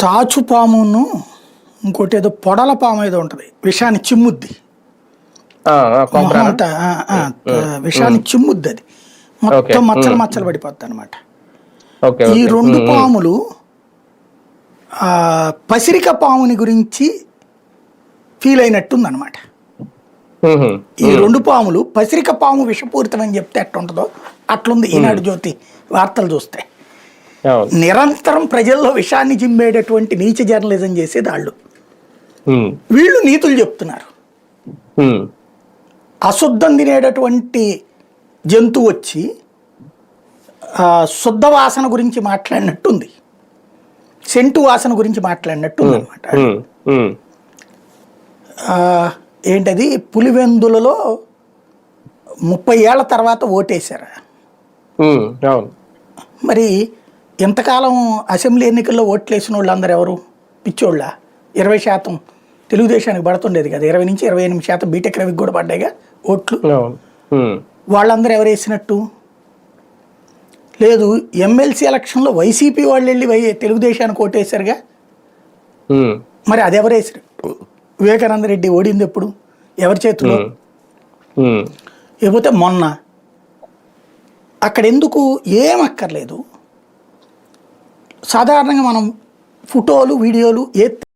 తాచుపామును ఇంకోటి ఏదో పొడల పాము ఏదో ఉంటుంది. విషాన్ని చిమ్ముద్ది. విషాన్ని చిమ్ముద్ది అది. మొత్తం మచ్చలు మచ్చలు పడిపోద్ది అనమాట ఈ. రెండు పాములు ఆ, పసిరిక పాముని గురించి ఫీల్ అయినట్టుంది అనమాట. ఈ రెండు పాములు పసిరిక పాము విషపూరితమని చెప్తే ఎట్టుంటుందో అట్లుంది ఈనాడు జ్యోతి వార్తలు చూస్తే. నిరంతరం ప్రజల్లో విషాన్ని జిమ్మేటటువంటి నీచ జర్నలిజం చేసేది వాళ్ళు వీళ్ళు నీతులు చెప్తున్నారు. అశుద్ధం తినేటటువంటి జంతువు వచ్చి శుద్ధ వాసన గురించి మాట్లాడినట్టుంది. సెంటు వాసన గురించి మాట్లాడినట్టుంది అనమాట. ఏంటది? పులివెందులలో ముప్పై ఏళ్ళ తర్వాత ఓటేశారు? మరి ఎంతకాలం అసెంబ్లీ ఎన్నికల్లో ఓట్లు వేసిన వాళ్ళందరూ ఎవరు? పిచ్చోళ్ళ? ఇరవై శాతం తెలుగుదేశానికి పడుతుండేది కదా. ఇరవై నుంచి ఇరవై ఎనిమిది శాతం బీటెక్ రవికి కూడా పడ్డాయిగా ఓట్లు. వాళ్ళందరూ ఎవరు వేసినట్టు? లేదు ఎమ్మెల్సీ ఎలక్షన్లో వైసీపీ వాళ్ళు వెళ్ళి వై తెలుగుదేశానికి ఓటేశారుగా ఉమ్, మరి అది ఎవరు వేసినట్టు వివేకానంద రెడ్డి ఓడింది ఎప్పుడు? ఎవరి చేతిలో. లేకపోతే మొన్న. అక్కడ ఎందుకు ఏం అక్కర్లేదు? సాధారణంగా మనం ఫోటోలు వీడియోలు ఏ